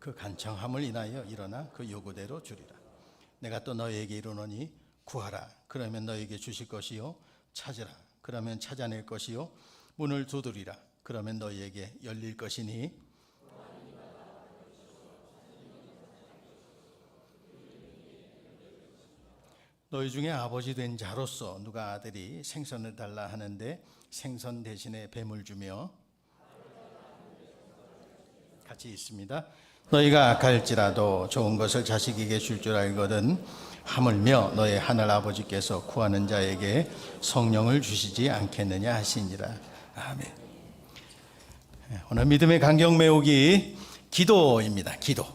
그 간청함을 인하여 일어나 그 요구대로 주리라. 내가 또 너희에게 이르노니 구하라. 그러면 너희에게 주실 것이요 찾으라. 그러면 찾아낼 것이요 문을 두드리라. 그러면 너희에게 열릴 것이니 너희 중에 아버지 된 자로서 누가 아들이 생선을 달라 하는데 생선 대신에 뱀을 주며 같이 있습니다. 너희가 악할지라도 좋은 것을 자식에게 줄 줄 알거든 하물며 너희 하늘 아버지께서 구하는 자에게 성령을 주시지 않겠느냐 하시니라. 아멘. 오늘 믿음의 강경 메우기 기도입니다. 기도.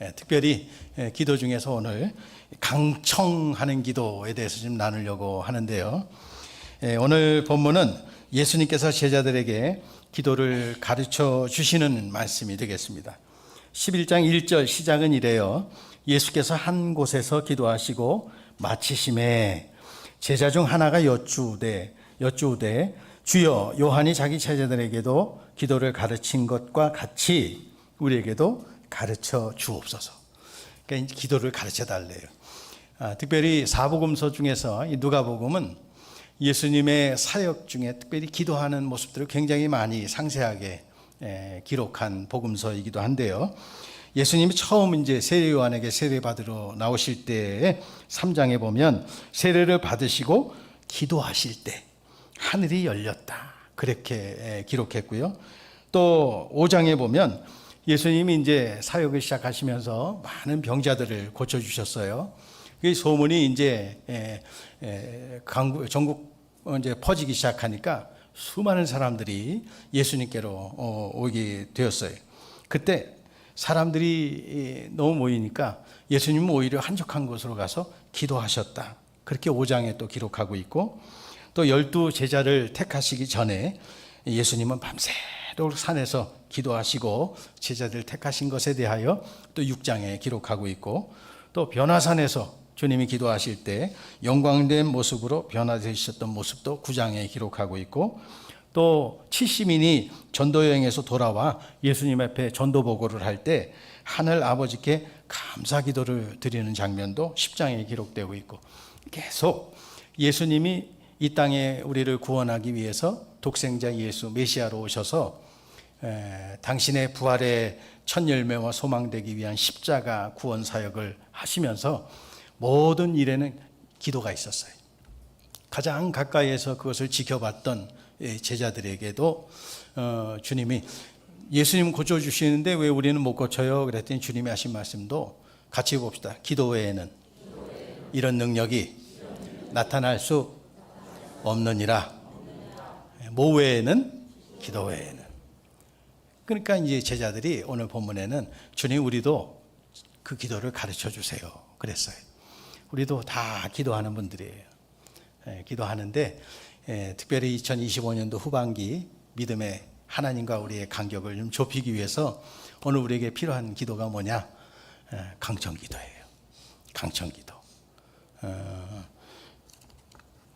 예, 특별히 예, 기도 중에서 오늘 강청하는 기도에 대해서 좀 나누려고 하는데요. 예, 오늘 본문은 예수님께서 제자들에게 기도를 가르쳐 주시는 말씀이 되겠습니다. 11장 1절 시작은 이래요. 예수께서 한 곳에서 기도하시고 마치심에 제자 중 하나가 여쭈되 여쭈되 주여 요한이 자기 제자들에게도 기도를 가르친 것과 같이 우리에게도 가르쳐 주옵소서. 그러니까 기도를 가르쳐 달래요. 아, 특별히 사복음서 중에서 이 누가복음은 예수님의 사역 중에 특별히 기도하는 모습들을 굉장히 많이 상세하게 에, 기록한 복음서이기도 한데요. 예수님이 처음 이제 세례 요한에게 세례 받으러 나오실 때 3장에 보면 세례를 받으시고 기도하실 때 하늘이 열렸다. 그렇게 에, 기록했고요. 또 5장에 보면 예수님이 이제 사역을 시작하시면서 많은 병자들을 고쳐 주셨어요. 그 소문이 이제 강국 전국 이제 퍼지기 시작하니까 수많은 사람들이 예수님께로 어, 오게 되었어요. 그때 사람들이 너무 모이니까 예수님은 오히려 한적한 곳으로 가서 기도하셨다. 그렇게 5장에 또 기록하고 있고 또 열두 제자를 택하시기 전에 예수님은 밤새도록 산에서 기도하시고 제자들 택하신 것에 대하여 또 6장에 기록하고 있고 또 변화산에서 주님이 기도하실 때 영광된 모습으로 변화되셨던 모습도 9장에 기록하고 있고 또 70인이 전도 여행에서 돌아와 예수님 앞에 전도 보고를 할 때 하늘 아버지께 감사 기도를 드리는 장면도 10장에 기록되고 있고 계속 예수님이 이 땅에 우리를 구원하기 위해서 독생자 예수 메시아로 오셔서 에, 당신의 부활의 첫 열매와 소망되기 위한 십자가 구원 사역을 하시면서 모든 일에는 기도가 있었어요. 가장 가까이에서 그것을 지켜봤던 제자들에게도 어, 주님이 예수님 고쳐 주시는데 왜 우리는 못 고쳐요? 그랬더니 주님이 하신 말씀도 같이 봅시다. 기도 외에는 이런 능력이 나타날 수 없느니라. 모 외에는 기도 외에는. 그러니까 이제 제자들이 오늘 본문에는 주님 우리도 그 기도를 가르쳐 주세요. 그랬어요. 우리도 다 기도하는 분들이에요. 예, 기도하는데 예, 특별히 2025년도 후반기 믿음의 하나님과 우리의 간격을 좀 좁히기 위해서 오늘 우리에게 필요한 기도가 뭐냐? 예, 강청 기도예요. 강청 기도. 어,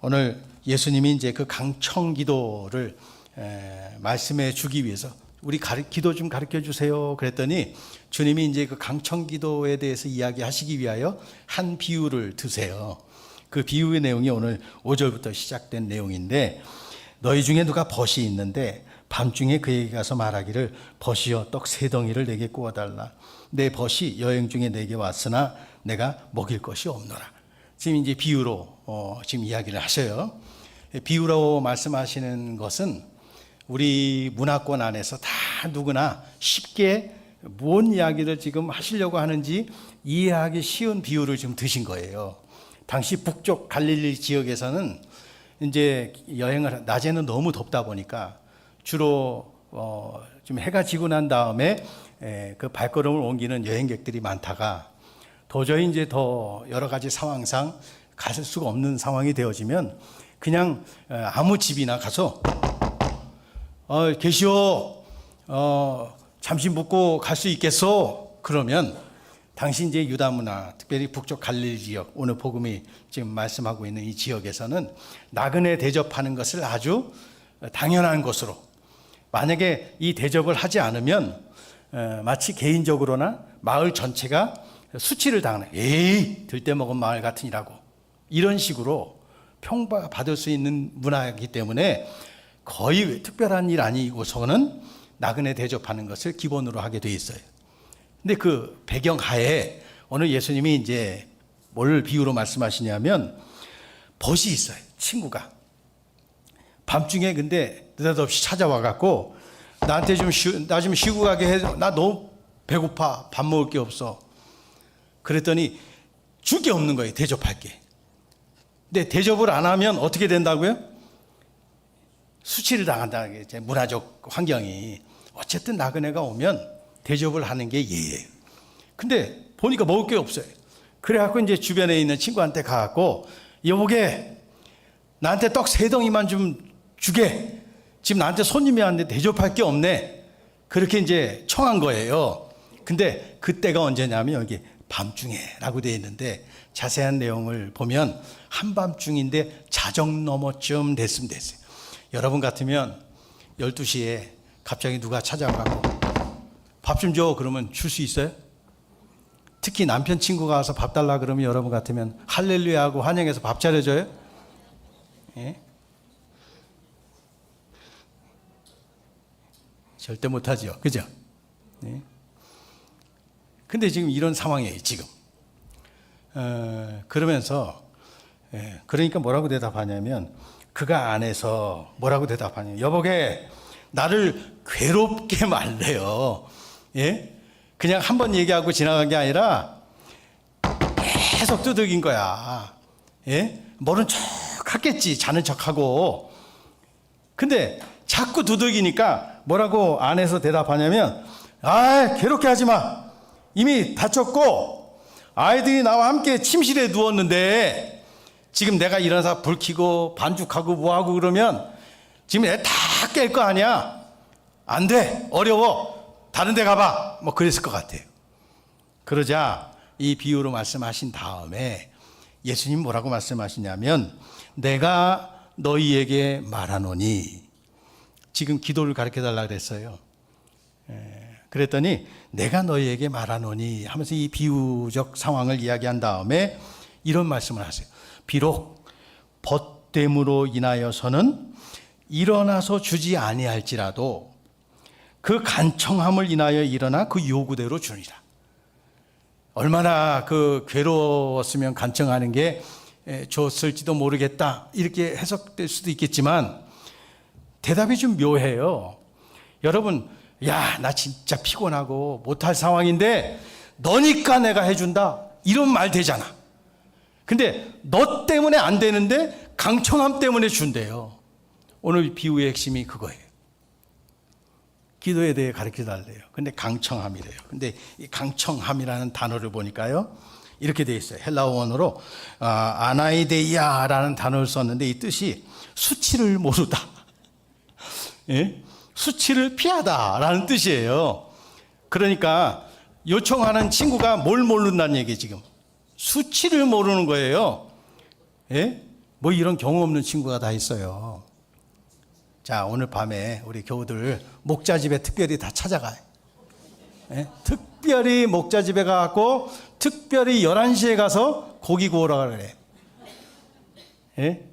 오늘 예수님이 이제 그 강청 기도를 에, 말씀해 주기 위해서 우리 가르, 기도 좀 가르쳐 주세요. 그랬더니 주님이 이제 그 강청 기도에 대해서 이야기하시기 위하여 한 비유를 드세요. 그 비유의 내용이 오늘 5절부터 시작된 내용인데 너희 중에 누가 벗이 있는데 밤중에 그에게 가서 말하기를 벗이여 떡 세 덩이를 내게 구워달라. 내 벗이 여행 중에 내게 왔으나 내가 먹일 것이 없노라. 지금 이제 비유로 어, 지금 이야기를 하셔요. 비유라고 말씀하시는 것은 우리 문화권 안에서 다 누구나 쉽게 뭔 이야기를 지금 하시려고 하는지 이해하기 쉬운 비유를 지금 드신 거예요. 당시 북쪽 갈릴리 지역에서는 이제 여행을 낮에는 너무 덥다 보니까 주로 어, 좀 해가 지고 난 다음에 에, 그 발걸음을 옮기는 여행객들이 많다가 도저히 이제 더 여러 가지 상황상 갈 수가 없는 상황이 되어지면 그냥 어, 아무 집이나 가서 어, 계시오. 어, 잠시 묵고 갈 수 있겠소? 그러면 당시 이제 유다 문화, 특별히 북쪽 갈릴리 지역, 오늘 복음이 지금 말씀하고 있는 이 지역에서는 나그네 대접하는 것을 아주 당연한 것으로 만약에 이 대접을 하지 않으면 어, 마치 개인적으로나 마을 전체가 수치를 당하는 에이 들때 먹은 마을 같으니라고 이런 식으로 평받을 수 있는 문화이기 때문에 거의 특별한 일 아니고서는 나그네 대접하는 것을 기본으로 하게 돼 있어요. 근데 그 배경 하에 오늘 예수님이 이제 뭘 비유로 말씀하시냐면 벗이 있어요. 친구가 밤중에 근데 느닷없이 찾아와 갖고 나한테 좀 쉬, 나좀 쉬고 가게 해줘. 나 너무 배고파. 밥 먹을 게 없어. 그랬더니 줄 게 없는 거예요. 대접할 게. 근데 대접을 안 하면 어떻게 된다고요? 수치를 당한다. 이제 문화적 환경이. 어쨌든 나그네가 오면 대접을 하는 게 예예요. 근데 보니까 먹을 게 없어요. 그래갖고 이제 주변에 있는 친구한테 가갖고 여보게 나한테 떡 세 덩이만 좀 주게. 지금 나한테 손님이 왔는데 대접할 게 없네. 그렇게 이제 청한 거예요. 근데 그때가 언제냐면 여기 밤중에라고 되어 있는데 자세한 내용을 보면 한밤중인데 자정 넘어쯤 됐으면 됐어요. 여러분 같으면 12시에 갑자기 누가 찾아가고 밥 좀 줘 그러면 줄 수 있어요? 특히 남편 친구가 와서 밥 달라 그러면 여러분 같으면 할렐루야 하고 환영해서 밥 차려줘요? 예? 절대 못하죠. 그죠? 네. 근데 지금 이런 상황이에요, 지금. 어, 그러면서, 예, 그러니까 뭐라고 대답하냐면, 그가 안에서 뭐라고 대답하냐면, 여보게, 나를 괴롭게 말래요. 예? 그냥 한 번 얘기하고 지나간 게 아니라, 계속 두들긴 거야. 예? 모른 척 하겠지. 자는 척 하고. 근데 자꾸 두들기니까 뭐라고 안에서 대답하냐면, 아, 괴롭게 하지 마. 이미 다쳤고, 아이들이 나와 함께 침실에 누웠는데, 지금 내가 일어나서 불 켜고 반죽하고 뭐하고 그러면, 지금 애 다 깰 거 아니야? 안 돼. 어려워. 다른 데 가봐. 뭐 그랬을 것 같아요. 그러자 이 비유로 말씀하신 다음에 예수님 뭐라고 말씀하시냐면 내가 너희에게 말하노니 지금 기도를 가르쳐 달라 그랬어요. 에, 그랬더니 내가 너희에게 말하노니 하면서 이 비유적 상황을 이야기한 다음에 이런 말씀을 하세요. 비록 벗됨으로 인하여서는 일어나서 주지 아니할지라도 그 간청함을 인하여 일어나 그 요구대로 주니라. 얼마나 그 괴로웠으면 간청하는 게 좋았을지도 모르겠다. 이렇게 해석될 수도 있겠지만 대답이 좀 묘해요. 여러분, 야, 나 진짜 피곤하고 못할 상황인데 너니까 내가 해준다. 이런 말 되잖아. 근데 너 때문에 안 되는데 강청함 때문에 준대요. 오늘 비유의 핵심이 그거예요. 기도에 대해 가르쳐 달래요. 근데 강청함이래요. 근데 이 강청함이라는 단어를 보니까요. 이렇게 되어 있어요. 헬라어 원어로 아, 아나이데이아라는 단어를 썼는데 이 뜻이 수치를 모르다. 예? 수치를 피하다라는 뜻이에요. 그러니까 요청하는 친구가 뭘 모른다는 얘기 지금. 수치를 모르는 거예요. 예? 뭐 이런 경험 없는 친구가 다 있어요. 자, 오늘 밤에 우리 교우들 목자집에 특별히 다 찾아가요. 예? 특별히 목자집에 가고 특별히 11시에 가서 고기 구우라 그래. 예?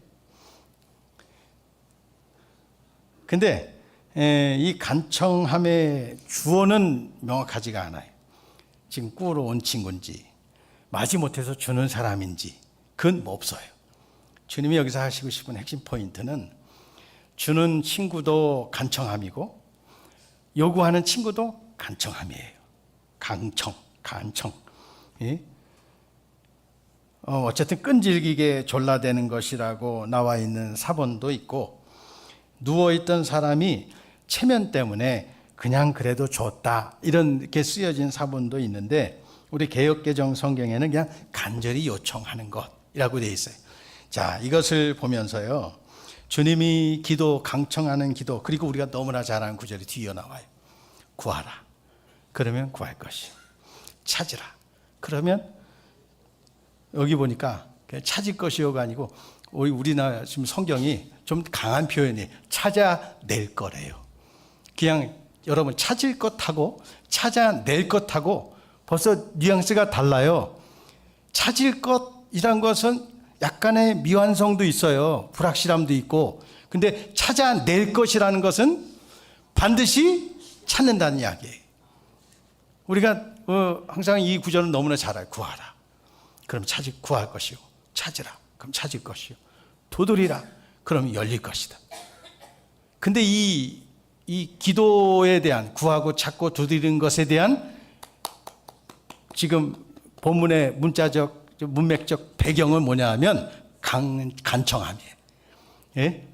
근데 에, 이 간청함의 주어는 명확하지가 않아요. 지금 꾸러 온 친구인지 마지 못해서 주는 사람인지 그건 뭐 없어요. 주님이 여기서 하시고 싶은 핵심 포인트는 주는 친구도 간청함이고 요구하는 친구도 간청함이에요. 강청, 간청. 예? 어, 어쨌든 끈질기게 졸라대는 것이라고 나와 있는 사본도 있고 누워 있던 사람이 체면 때문에 그냥 그래도 좋다 이런 게 쓰여진 사본도 있는데 우리 개혁개정 성경에는 그냥 간절히 요청하는 것이라고 되어 있어요. 자 이것을 보면서요 주님이 기도 강청하는 기도 그리고 우리가 너무나 잘 아는 구절이 뒤에 나와요. 구하라. 그러면 구할 것이. 찾으라. 그러면 여기 보니까 찾을 것이요가 아니고 우리 우리나라 지금 성경이 좀 강한 표현이 찾아낼 거래요. 그냥 여러분 찾을 것하고 찾아낼 것하고 벌써 뉘앙스가 달라요. 찾을 것이란 것은 약간의 미완성도 있어요. 불확실함도 있고. 근데 찾아낼 것이라는 것은 반드시 찾는다는 이야기예요. 우리가 어, 항상 이 구절은 너무나 잘 알아요. 구하라. 그럼 찾을 구할 것이요. 찾으라. 그럼 찾을 것이요. 도돌이라. 그럼 열릴 것이다. 근데 이, 이 기도에 대한 구하고 찾고 두드리는 것에 대한 지금 본문의 문자적, 문맥적 배경은 뭐냐 하면 간, 간청함이에요. 예?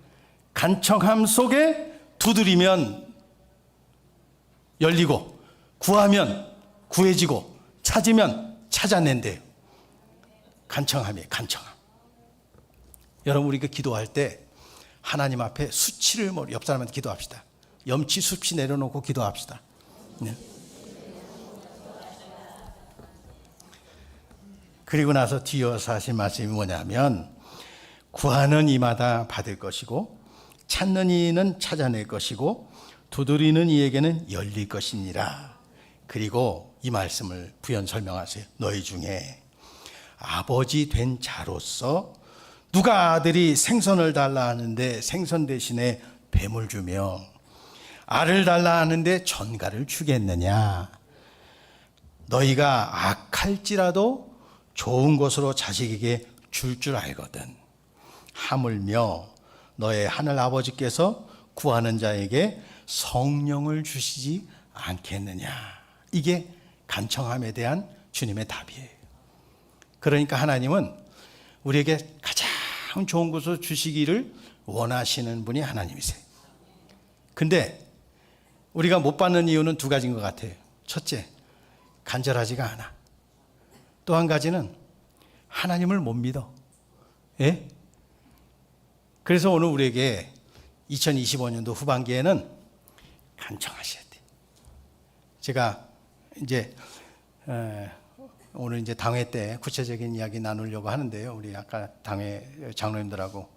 간청함 속에 두드리면 열리고 구하면 구해지고 찾으면 찾아낸대요. 간청함이에요. 간청함. 여러분 우리가 기도할 때 하나님 앞에 수치를 옆 사람한테 기도합시다. 염치 수치 내려놓고 기도합시다. 네. 그리고 나서 뒤어서 하신 말씀이 뭐냐면 구하는 이마다 받을 것이고 찾는 이는 찾아낼 것이고 두드리는 이에게는 열릴 것이니라. 그리고 이 말씀을 부연 설명하세요. 너희 중에 아버지 된 자로서 누가 아들이 생선을 달라 하는데 생선 대신에 뱀을 주며 알을 달라 하는데 전갈을 주겠느냐? 너희가 악할지라도 좋은 것으로 자식에게 줄줄 알거든. 하물며 너의 하늘 아버지께서 구하는 자에게 성령을 주시지 않겠느냐. 이게 간청함에 대한 주님의 답이에요. 그러니까 하나님은 우리에게 가장 좋은 것을 주시기를 원하시는 분이 하나님이세요. 근데 우리가 못 받는 이유는 두 가지인 것 같아요. 첫째, 간절하지가 않아. 또 한 가지는 하나님을 못 믿어. 예? 그래서 오늘 우리에게 2025년도 후반기에는 간청하셔야 돼. 제가 이제 에, 오늘 이제 당회 때 구체적인 이야기 나누려고 하는데요. 우리 아까 당회 장로님들하고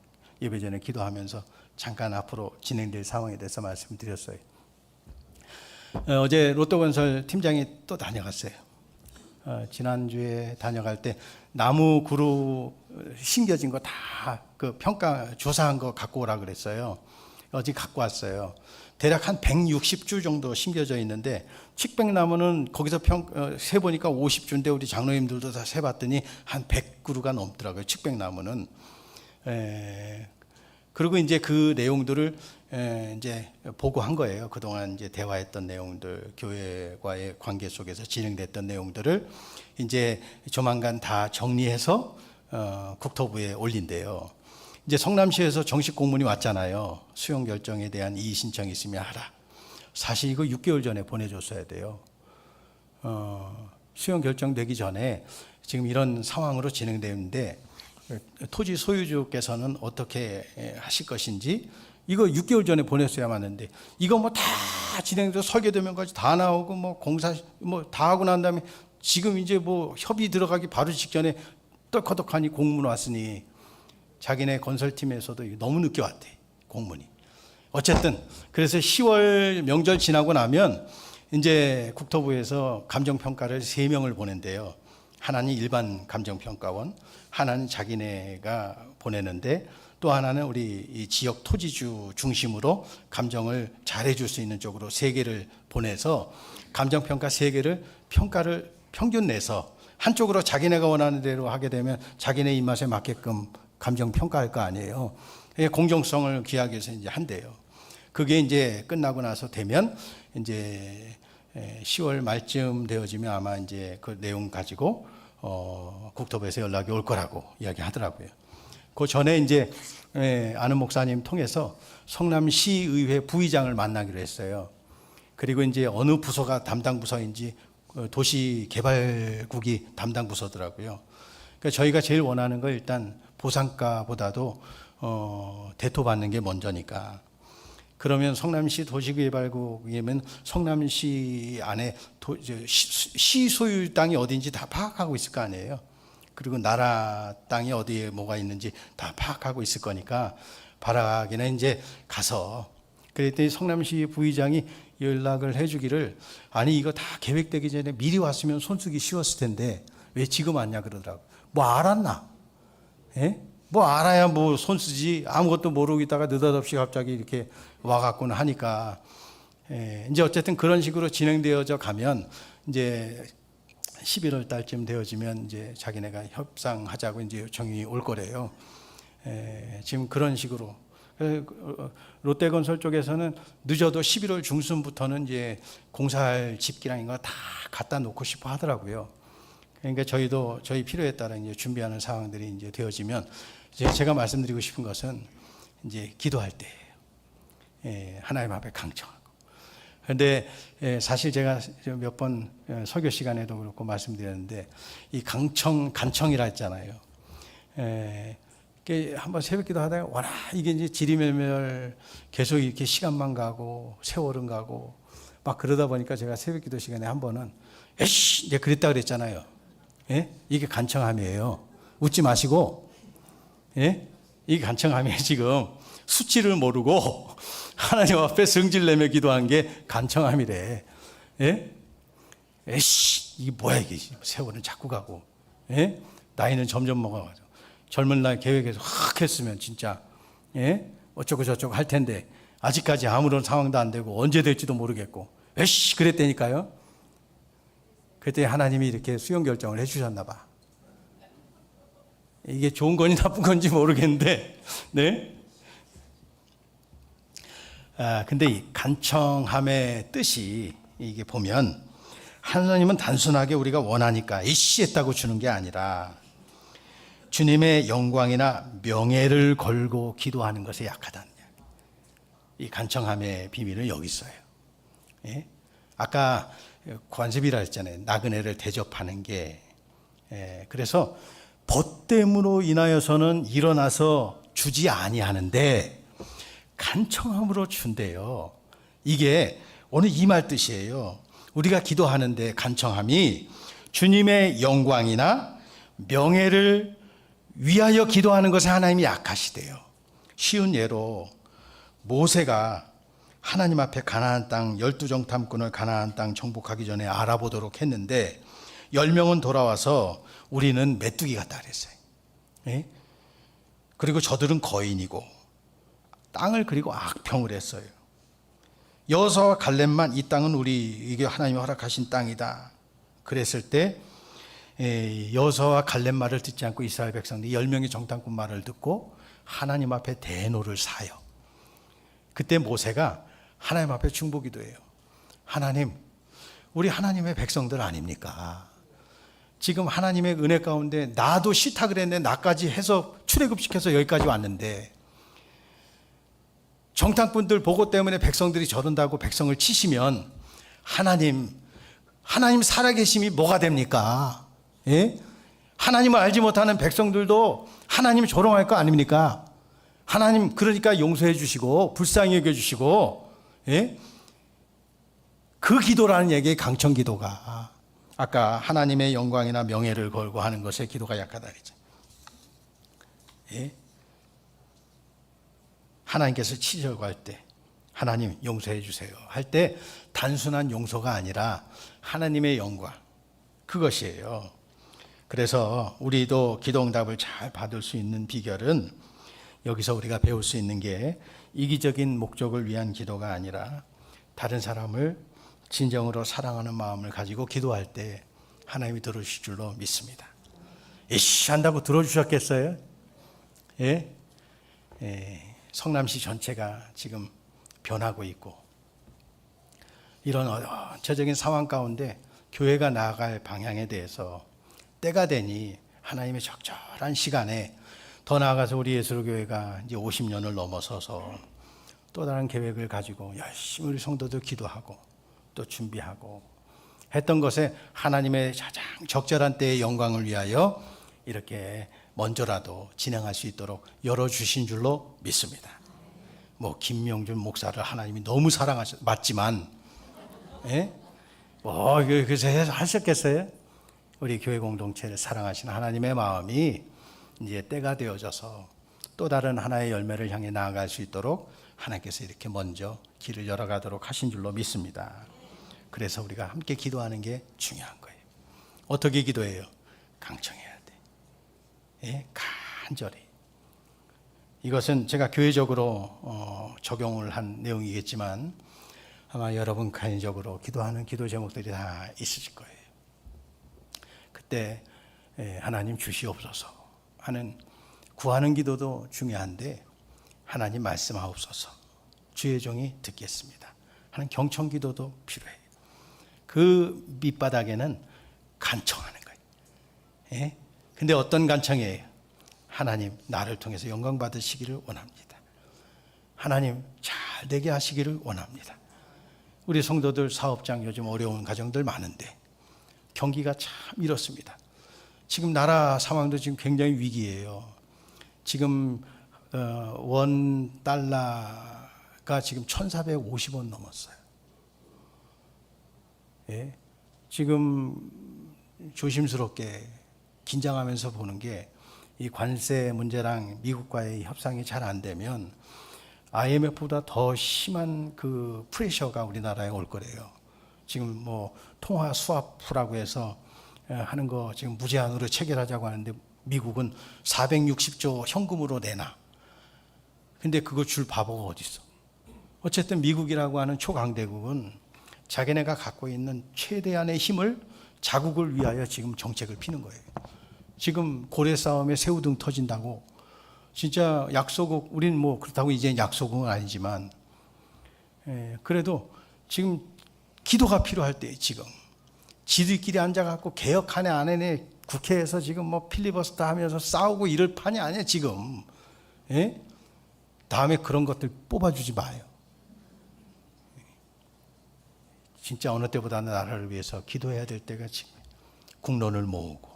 예배 전에 기도하면서 잠깐 앞으로 진행될 상황에 대해서 말씀드렸어요. 어, 어제 로또건설 팀장이 또 다녀갔어요. 어, 지난주에 다녀갈 때 나무 그루 심겨진 거 다 그 평가 조사한 거 갖고 오라 그랬어요. 어제 갖고 왔어요. 대략 한 160주 정도 심겨져 있는데 칡백나무는 거기서 평, 어, 세보니까 50주인데 우리 장로님들도 다 세봤더니 한 100그루가 넘더라고요. 칡백나무는. 에, 그리고 이제 그 내용들을 에, 이제 보고한 거예요. 그동안 이제 대화했던 내용들, 교회와의 관계 속에서 진행됐던 내용들을 이제 조만간 다 정리해서 어, 국토부에 올린대요. 이제 성남시에서 정식 공문이 왔잖아요. 수용 결정에 대한 이의 신청이 있으면 하라. 사실 이거 6개월 전에 보내줬어야 돼요. 어, 수용 결정되기 전에 지금 이런 상황으로 진행되는데 토지 소유주께서는 어떻게 하실 것인지 이거 6개월 전에 보냈어야 맞는데 이거 뭐 다 진행돼서 설계도면까지 다 나오고 뭐 공사 뭐 다 하고 난 다음에 지금 이제 뭐 협의 들어가기 바로 직전에 떨커덕하니 공문 왔으니 자기네 건설팀에서도 너무 늦게 왔대 공문이. 어쨌든 그래서 10월 명절 지나고 나면 이제 국토부에서 감정 평가를 세 명을 보낸대요. 하나는 일반 감정 평가원, 하나는 자기네가 보내는데 또 하나는 우리 이 지역 토지주 중심으로 감정을 잘해줄 수 있는 쪽으로 세 개를 보내서 감정 평가 세 개를 평가를 평균 내서 한쪽으로 자기네가 원하는 대로 하게 되면 자기네 입맛에 맞게끔 감정 평가할 거 아니에요. 공정성을 기하기 위해서 이제 한대요. 그게 이제 끝나고 나서 되면 이제 10월 말쯤 되어지면 아마 이제 그 내용 가지고 어, 국토부에서 연락이 올 거라고 이야기하더라고요. 그 전에 이제 예, 아는 목사님 통해서 성남시의회 부의장을 만나기로 했어요. 그리고 이제 어느 부서가 담당 부서인지 어, 도시 개발국이 담당 부서더라고요. 그러니까 저희가 제일 원하는 건 일단 보상가보다도 어, 대토 받는 게 먼저니까. 그러면 성남시 도시개발국이면 성남시 안에 도, 이제 시, 시 소유 땅이 어딘지 다 파악하고 있을 거 아니에요. 그리고 나라 땅이 어디에 뭐가 있는지 다 파악하고 있을 거니까 바라기는 이제 가서 그랬더니 성남시 부의장이 연락을 해주기를 아니 이거 다 계획되기 전에 미리 왔으면 손쓰기 쉬웠을 텐데 왜 지금 왔냐 그러더라고. 뭐 알았나? 예? 뭐 알아야 뭐 손쓰지 아무것도 모르고 있다가 느닷없이 갑자기 이렇게 와갖고는 하니까 예, 이제 어쨌든 그런 식으로 진행되어져 가면 이제 11월 달쯤 되어지면 이제 자기네가 협상하자고 이제 요청이 올 거래요. 에, 지금 그런 식으로 그, 어, 롯데건설 쪽에서는 늦어도 11월 중순부터는 이제 공사할 집기랑 이거 다 갖다 놓고 싶어 하더라고요. 그러니까 저희도 저희 필요에 따라 이제 준비하는 상황들이 이제 되어지면 이제 제가 말씀드리고 싶은 것은 이제 기도할. 예, 하나님 앞에 강청하고. 그런데 예, 사실 제가 몇 번 설교 시간에도 그렇고 말씀드렸는데 이 강청 간청이라 했잖아요. 예, 한번 새벽기도 하다가 와라 이게 이제 지리멸멸 계속 이렇게 시간만 가고 세월은 가고 막 그러다 보니까 제가 새벽기도 시간에 한 번은 에씨 이제 그랬다 그랬잖아요. 예? 이게 간청함이에요. 웃지 마시고 예? 이게 간청함이에요 지금 수치를 모르고 하나님 앞에 성질내며 기도한 게 간청함이래. 예? 에씨 이게 뭐야 이게 세월은 자꾸 가고 예? 나이는 점점 먹어가지고 젊은 날 계획에서 확 했으면 진짜 예? 어쩌고 저쩌고 할 텐데 아직까지 아무런 상황도 안 되고 언제 될지도 모르겠고 에씨 그랬다니까요. 그때 하나님이 이렇게 수용 결정을 해주셨나 봐. 이게 좋은 건지 나쁜 건지 모르겠는데, 네. 아, 근데 이 간청함의 뜻이 이게 보면 하나님은 단순하게 우리가 원하니까 이씨 했다고 주는 게 아니라 주님의 영광이나 명예를 걸고 기도하는 것에 약하다는. 이 간청함의 비밀은 여기 있어요. 예? 아까 관습이라 했잖아요. 나그네를 대접하는 게. 예, 그래서 벗됨으로 인하여서는 일어나서 주지 아니하는데 간청함으로 준대요. 이게 오늘 이 말 뜻이에요. 우리가 기도하는데 간청함이 주님의 영광이나 명예를 위하여 기도하는 것에 하나님이 약하시대요. 쉬운 예로 모세가 하나님 앞에 가나안 땅 열두 정탐꾼을 가나안 땅 정복하기 전에 알아보도록 했는데 열 명은 돌아와서 우리는 메뚜기 같다 그랬어요. 예? 그리고 저들은 거인이고 땅을 그리고 악평을 했어요. 여호수아와 갈렙만 이 땅은 우리 이게 하나님이 허락하신 땅이다. 그랬을 때 예, 여호수아와 갈렙 말을 듣지 않고 이스라엘 백성들이 열 명의 정탐꾼 말을 듣고 하나님 앞에 대노를 사요. 그때 모세가 하나님 앞에 중보기도해요. 하나님, 우리 하나님의 백성들 아닙니까? 지금 하나님의 은혜 가운데 나도 싫다 그랬는데 나까지 해서 출애굽시켜서 여기까지 왔는데 정탐꾼들 보고 때문에 백성들이 저런다고 백성을 치시면 하나님 하나님 살아계심이 뭐가 됩니까? 예? 하나님을 알지 못하는 백성들도 하나님 조롱할 거 아닙니까? 하나님 그러니까 용서해 주시고 불쌍히 여겨 주시고 예? 그 기도라는 얘기의 강청 기도가 아까 하나님의 영광이나 명예를 걸고 하는 것에 기도가 약하다 그랬죠. 예? 하나님께서 치려고 할 때 하나님 용서해 주세요 할 때 단순한 용서가 아니라 하나님의 영광 그것이에요. 그래서 우리도 기도 응답을 잘 받을 수 있는 비결은 여기서 우리가 배울 수 있는 게 이기적인 목적을 위한 기도가 아니라 다른 사람을 진정으로 사랑하는 마음을 가지고 기도할 때 하나님이 들어주실 줄로 믿습니다. 이씨 한다고 들어주셨겠어요? 예? 예. 성남시 전체가 지금 변하고 있고 이런 전체적인 상황 가운데 교회가 나아갈 방향에 대해서 때가 되니 하나님의 적절한 시간에 더 나아가서 우리 예수교회가 이제 50년을 넘어서서 또 다른 계획을 가지고 열심히 우리 성도들 기도하고 또 준비하고 했던 것에 하나님의 가장 적절한 때의 영광을 위하여 이렇게 먼저라도 진행할 수 있도록 열어주신 줄로 믿습니다. 뭐 김명준 목사를 하나님이 너무 사랑하셨 맞지만 예? 뭐 그래서 해서 하셨겠어요? 우리 교회 공동체를 사랑하시는 하나님의 마음이 이제 때가 되어져서 또 다른 하나의 열매를 향해 나아갈 수 있도록 하나님께서 이렇게 먼저 길을 열어가도록 하신 줄로 믿습니다. 그래서 우리가 함께 기도하는 게 중요한 거예요. 어떻게 기도해요? 강청해야 돼. 예? 간절히. 이것은 제가 교회적으로 어, 적용을 한 내용이겠지만 아마 여러분 개인적으로 기도하는 기도 제목들이 다 있으실 거예요. 그때 예, 하나님 주시옵소서 하는 구하는 기도도 중요한데 하나님 말씀하옵소서 주의 종이 듣겠습니다 하는 경청 기도도 필요해요. 그 밑바닥에는 간청하는 거예요. 예? 근데 어떤 간청이에요? 하나님 나를 통해서 영광 받으시기를 원합니다. 하나님 잘 되게 하시기를 원합니다. 우리 성도들 사업장 요즘 어려운 가정들 많은데 경기가 참 이렇습니다. 지금 나라 상황도 지금 굉장히 위기예요. 지금 어, 원 달러가 지금 1,450원 넘었어요. 예? 지금 조심스럽게 긴장하면서 보는 게 이 관세 문제랑 미국과의 협상이 잘 안 되면 IMF보다 더 심한 그 프레셔가 우리나라에 올 거래요. 지금 뭐 통화 수화프라고 해서 에, 하는 거 지금 무제한으로 체결하자고 하는데 미국은 460조 현금으로 내놔. 근데 그거 줄 바보가 어디 있어? 어쨌든 미국이라고 하는 초강대국은 자기네가 갖고 있는 최대한의 힘을 자국을 위하여 지금 정책을 피는 거예요. 지금 고래 싸움에 새우등 터진다고. 진짜 약소국 우리는 뭐 그렇다고 이제 약소국은 아니지만 예, 그래도 지금 기도가 필요할 때 지금. 지들끼리 앉아갖고 개혁하네 안 하네 국회에서 지금 뭐 필리버스터 하면서 싸우고 이럴 판이 아니야 지금. 예? 다음에 그런 것들 뽑아주지 마요. 진짜 어느 때보다는 나라를 위해서 기도해야 될 때가 지금 국론을 모으고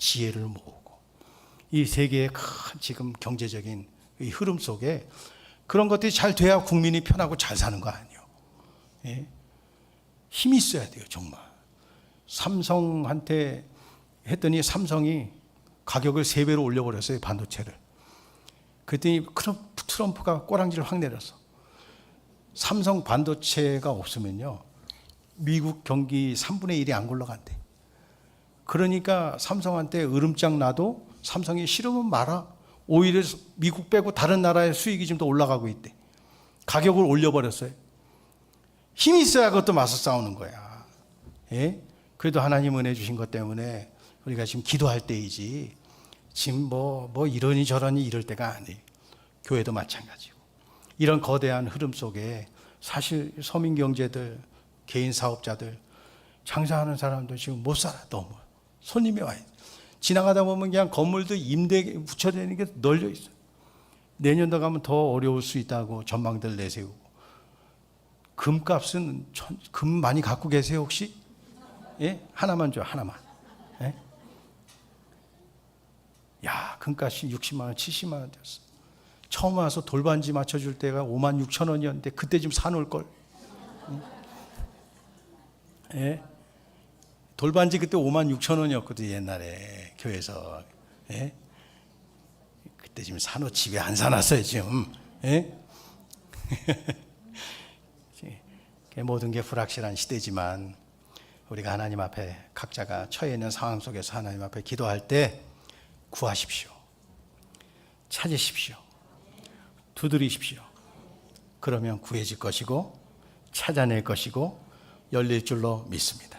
지혜를 모으고 이 세계의 큰 지금 경제적인 이 흐름 속에 그런 것들이 잘 돼야 국민이 편하고 잘 사는 거 아니에요. 예? 힘이 있어야 돼요, 정말. 삼성한테 했더니 삼성이 가격을 세 배로 올려버렸어요, 반도체를. 그랬더니 트럼프가 꼬랑지를 확 내렸어. 삼성 반도체가 없으면요, 미국 경기 3분의 1이 안 굴러간대. 그러니까 삼성한테 으름장 나도 삼성이 싫으면 말아. 오히려 미국 빼고 다른 나라의 수익이 좀더 올라가고 있대. 가격을 올려버렸어요. 힘이 있어야 그것도 맞서 싸우는 거야. 예? 그래도 하나님 은혜 주신 것 때문에 우리가 지금 기도할 때이지. 지금 뭐, 뭐 이러니 저러니 이럴 때가 아니에요. 교회도 마찬가지고. 이런 거대한 흐름 속에 사실 서민 경제들, 개인 사업자들, 장사하는 사람도 지금 못 살아, 너무. 손님이 와요. 지나가다 보면 그냥 건물도 임대 붙여대는 게 널려 있어요. 내년도 가면 더 어려울 수 있다고 전망들 내세우고. 금값은 천, 금 많이 갖고 계세요 혹시? 예? 하나만 줘 하나만. 예? 야 금값이 60만 원, 70만 원 됐어. 처음 와서 돌반지 맞춰줄 때가 5만 6천 원이었는데 그때 좀 사놓을 걸. 예? 돌반지 그때 5만 6천 원이었거든 옛날에 교회에서. 예? 그때 지금 사놓 집에 안 사놨어요 지금. 예? 모든 게 불확실한 시대지만 우리가 하나님 앞에 각자가 처해 있는 상황 속에서 하나님 앞에 기도할 때 구하십시오. 찾으십시오. 두드리십시오. 그러면 구해질 것이고 찾아낼 것이고 열릴 줄로 믿습니다.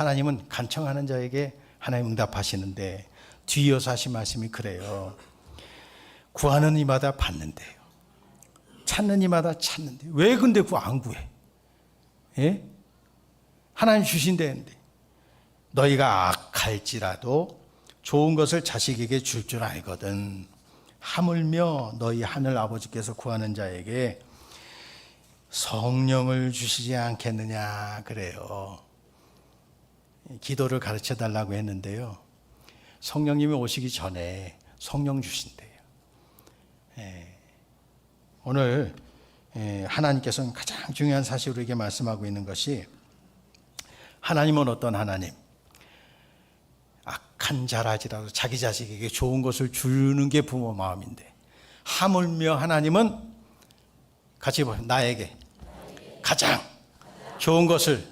하나님은 간청하는 자에게 하나님 응답하시는데 뒤이어서 하신 말씀이 그래요. 구하는 이마다 받는데요. 찾는 이마다 찾는데 왜 근데 그 안 구해? 예? 하나님 주신다는데 너희가 악할지라도 좋은 것을 자식에게 줄줄 알거든 하물며 너희 하늘 아버지께서 구하는 자에게 성령을 주시지 않겠느냐 그래요. 기도를 가르쳐 달라고 했는데요. 성령님이 오시기 전에 성령 주신대요. 예. 오늘 예, 하나님께서는 가장 중요한 사실을 우리에게 말씀하고 있는 것이 하나님은 어떤 하나님? 악한 자라지라도 자기 자식에게 좋은 것을 주는 게 부모 마음인데 하물며 하나님은 같이 보 나에게 가장 좋은 것을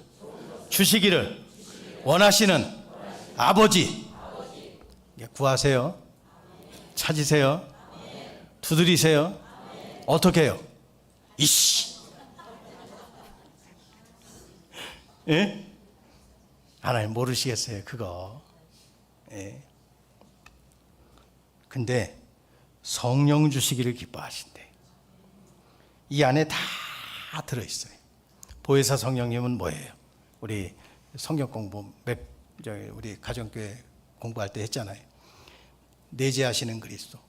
주시기를 원하시는 아버지 예, 구하세요. 찾으세요. 두드리세요. 어떻게 해요? 이씨. 예? 하나님 모르시겠어요, 그거. 예. 근데 성령 주시기를 기뻐하신대. 이 안에 다 들어있어요. 보혜사 성령님은 뭐예요? 우리 성경 공부 몇, 우리 가정교회 공부할 때 했잖아요. 내재하시는 그리스도.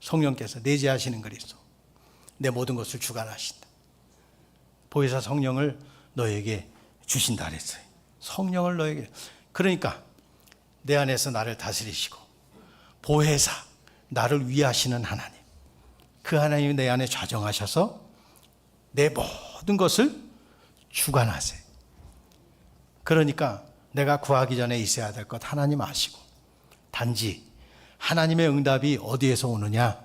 성령께서 내재하시는 그리스도. 내 모든 것을 주관하신다. 보혜사 성령을 너에게 주신다 그랬어요. 성령을 너에게. 그러니까 내 안에서 나를 다스리시고 보혜사 나를 위하시는 하나님. 그 하나님이 내 안에 좌정하셔서 내 모든 것을 주관하세요. 그러니까 내가 구하기 전에 있어야 될 것 하나님 아시고 단지 하나님의 응답이 어디에서 오느냐?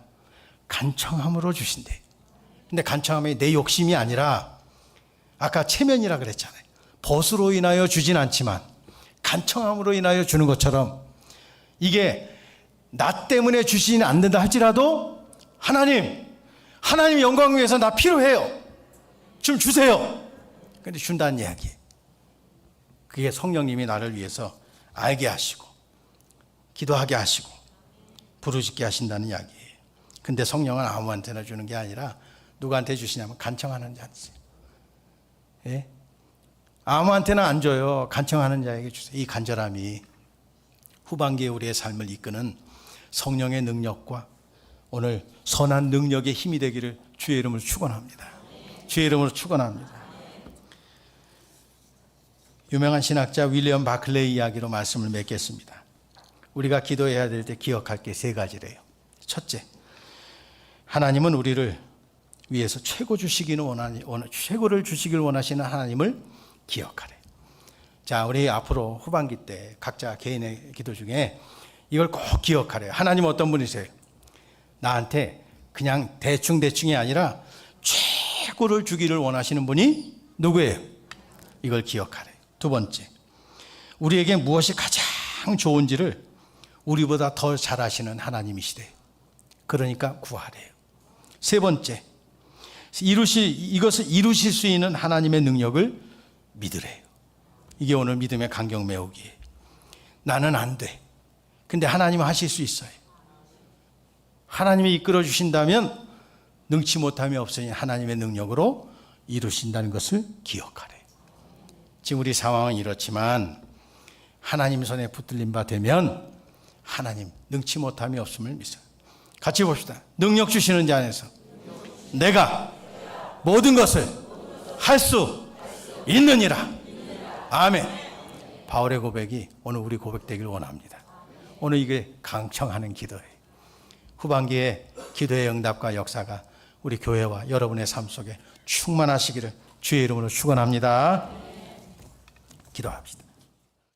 간청함으로 주신대. 근데 간청함이 내 욕심이 아니라 아까 체면이라 그랬잖아요. 벗으로 인하여 주진 않지만 간청함으로 인하여 주는 것처럼 이게 나 때문에 주시진 않는다 할지라도 하나님, 하나님 영광 위해서 나 필요해요. 좀 주세요. 근데 준다는 이야기. 그게 성령님이 나를 위해서 알게 하시고 기도하게 하시고 부르짖게 하신다는 이야기예요. 근데 성령은 아무한테나 주는 게 아니라 누구한테 주시냐면 간청하는 자지. 예? 아무한테나 안 줘요. 간청하는 자에게 주세요. 이 간절함이 후반기에 우리의 삶을 이끄는 성령의 능력과 오늘 선한 능력의 힘이 되기를 주의 이름으로 축원합니다. 주의 이름으로 축원합니다. 유명한 신학자 윌리엄 바클레이 이야기로 말씀을 맺겠습니다. 우리가 기도해야 될 때 기억할 게 세 가지래요. 첫째, 하나님은 우리를 위해서 최고 주시기는 원하니 원- 최고를 주시길 원하시는 하나님을 기억하래. 자, 우리 앞으로 후반기 때 각자 개인의 기도 중에 이걸 꼭 기억하래요. 하나님 어떤 분이세요? 나한테 그냥 대충 대충이 아니라 최고를 주기를 원하시는 분이 누구예요? 이걸 기억하래. 두 번째, 우리에게 무엇이 가장 좋은지를 우리보다 더 잘 아시는 하나님이시대. 그러니까 구하래요. 세 번째, 이루시, 이것을 이루실 수 있는 하나님의 능력을 믿으래요. 이게 오늘 믿음의 강경 메우기예요. 나는 안 돼. 근데 하나님은 하실 수 있어요. 하나님이 이끌어 주신다면 능치 못함이 없으니 하나님의 능력으로 이루신다는 것을 기억하래. 지금 우리 상황은 이렇지만 하나님 손에 붙들린 바 되면 하나님 능치 못함이 없음을 믿어요. 같이 봅시다. 능력 주시는 자 안에서 내가 모든 것을 할 수 있느니라. 아멘. 바울의 고백이 오늘 우리 고백되길 원합니다. 오늘 이게 강청하는 기도예요. 후반기에 기도의 응답과 역사가 우리 교회와 여러분의 삶 속에 충만하시기를 주의 이름으로 축원합니다. 기도합시다.